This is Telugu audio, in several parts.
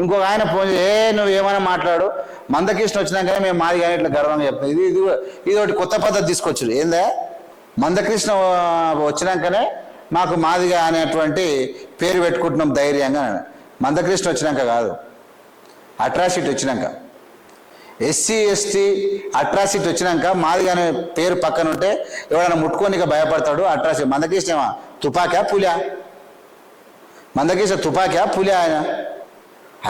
ఇంకొక ఆయన ఫోన్ ఏ నువ్వు ఏమైనా మాట్లాడు. మందకృష్ణ వచ్చినాకనే మేము మాది కానీ ఇట్లా గర్వంగా చెప్తాం. ఇది ఇది ఇది ఒకటి కొత్త పద్ధతి తీసుకొచ్చారు. ఏందా? మందకృష్ణ వచ్చినాకనే మాకు మాదిగా అనేటువంటి పేరు పెట్టుకుంటున్నాం ధైర్యంగా మందకృష్ణ వచ్చినాక కాదు. అట్రాసిటీ వచ్చినాక. ఎస్సీ ఎస్టీ అట్రాసిటీ వచ్చినాక మాదిగా అనే పేరు పక్కన ఉంటే ఎవరైనా ముట్టుకోనిక భయపడతాడు. అట్రాసిటీ. మందకృష్ణ తుపాకా? పులియా మందకృష్ణ తుపాకా? పులియా ఆయన?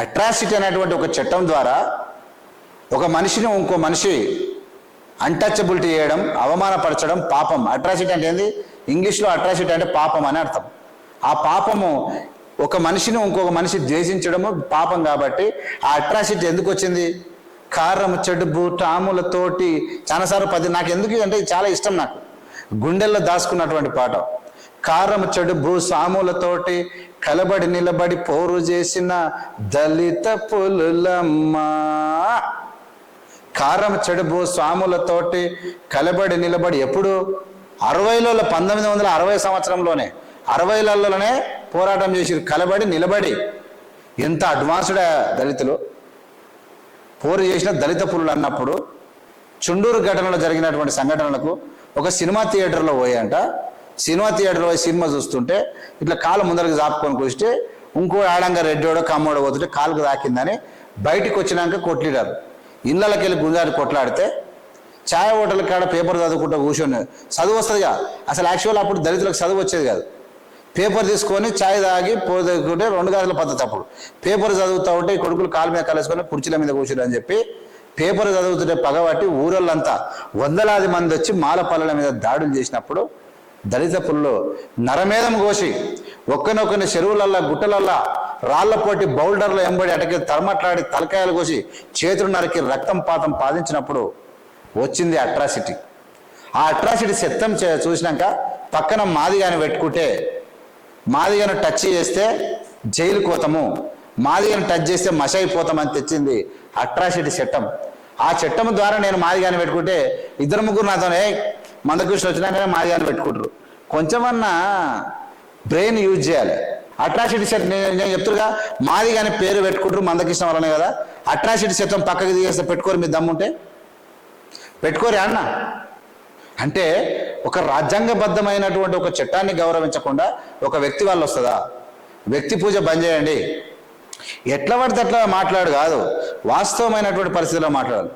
అట్రాసిటీ అనేటువంటి ఒక చట్టం ద్వారా ఒక మనిషిని ఇంకో మనిషి అన్టచబిలిటీ చేయడం అవమానపరచడం పాపం. అట్రాసిటీ అంటే ఏంది? ఇంగ్లీష్లో అట్రాసిటీ అంటే పాపం అని అర్థం. ఆ పాపము ఒక మనిషిని ఇంకొక మనిషి ద్వేషించడము పాపం కాబట్టి ఆ అట్రాసిటీ ఎందుకు వచ్చింది? కారం చెడుబు టాములతోటి చాలాసార్లు పది నాకు ఎందుకు అంటే చాలా ఇష్టం నాకు. గుండెల్లో దాచుకున్నటువంటి పాట కారం చెడుబు సాములతోటి కలబడి నిలబడి పోరు చేసిన దళిత పులులమ్మా. కారం చెడుబు స్వాములతోటి కలబడి నిలబడి ఎప్పుడు? అరవైలో పంతొమ్మిది వందల అరవై సంవత్సరంలోనే. అరవైలలోనే పోరాటం చేసి కలబడి నిలబడి. ఎంత అడ్వాన్స్డ్ దళితులు. పోరు చేసిన దళిత పురులు అన్నప్పుడు చుండూరు ఘటనలో జరిగినటువంటి సంఘటనలకు ఒక సినిమా థియేటర్లో పోయాంట సినిమా థియేటర్లో పోయి సినిమా చూస్తుంటే ఇట్లా కాలు ముందరకు జాపుకొని కూస్తే ఇంకో ఆడంగా రెడ్డోడో కమ్మోడో పోతుంటే కాలుకు తాకిందని బయటికి వచ్చినాక కొట్లాడారు. ఇళ్ళకి వెళ్ళి గుంజాడి కొట్లాడితే ఛాయ్ హోటల్ కాడ పేపర్ చదువుకుంటూ కూర్చొని చదువు వస్తుందిగా. అసలు యాక్చువల్ అప్పుడు దళితులకు చదువు వచ్చేది కాదు. పేపర్ తీసుకొని ఛాయ్ తాగి పోతుంటే రెండు గదుల పద్ధతి అప్పుడు. పేపర్ చదువుతూ ఉంటే ఈ కొడుకులు కాలు మీద కలుసుకొని కుర్చీల మీద కూర్చుని అని చెప్పి పేపర్ చదువుతుంటే పగబట్టి ఊరళ్ళంతా వందలాది మంది వచ్చి మాల పల్లెల మీద దాడులు చేసినప్పుడు దళిత పుల్లో నరమేధం కోసి ఒక్కనొక్కని చెరువులల్లా గుట్టలల్లా రాళ్ళ పోటీ బౌల్డర్లు ఎంబడి అటకి తరమట్లాడి తలకాయలు కోసి చేతులు నరికి రక్తం పాతం పాదించినప్పుడు వచ్చింది అట్రాసిటీ. ఆ అట్రాసిటీ సిద్ధం చే- చూసినాక పక్కన మాదిగాని పెట్టుకుంటే మాదిగను టచ్ చేస్తే జైలు కోతము మాదిగను టచ్ చేస్తే మసైపోతామని తెచ్చింది అట్రాసిటీ చట్టం ఆ చట్టం ద్వారా నేను మాదిగాని పెట్టుకుంటే ఇద్దరు ముగ్గురు నాతో మందకృష్ణ వచ్చినాకనే మాదిగాని పెట్టుకుంటారు. కొంచెమన్నా బ్రెయిన్ యూజ్ చేయాలి. అట్రాసిటీ చట్టం నేను నేను మాది కానీ పేరు పెట్టుకుంటారు మందకృష్ణ వల్లనే కదా. అట్రాసిటీ చట్టం పక్కకి దిగేస్తే పెట్టుకోరు మీ దమ్ముంటే? పెట్టుకోరే అన్న. అంటే ఒక రాజ్యాంగబద్ధమైనటువంటి ఒక చట్టాన్ని గౌరవించకుండా ఒక వ్యక్తి వాళ్ళు వస్తుందా వ్యక్తి పూజ బంద్ చేయండి. ఎట్లా పడితే అట్లా మాట్లాడు కాదు. వాస్తవమైనటువంటి పరిస్థితిలో మాట్లాడాలి.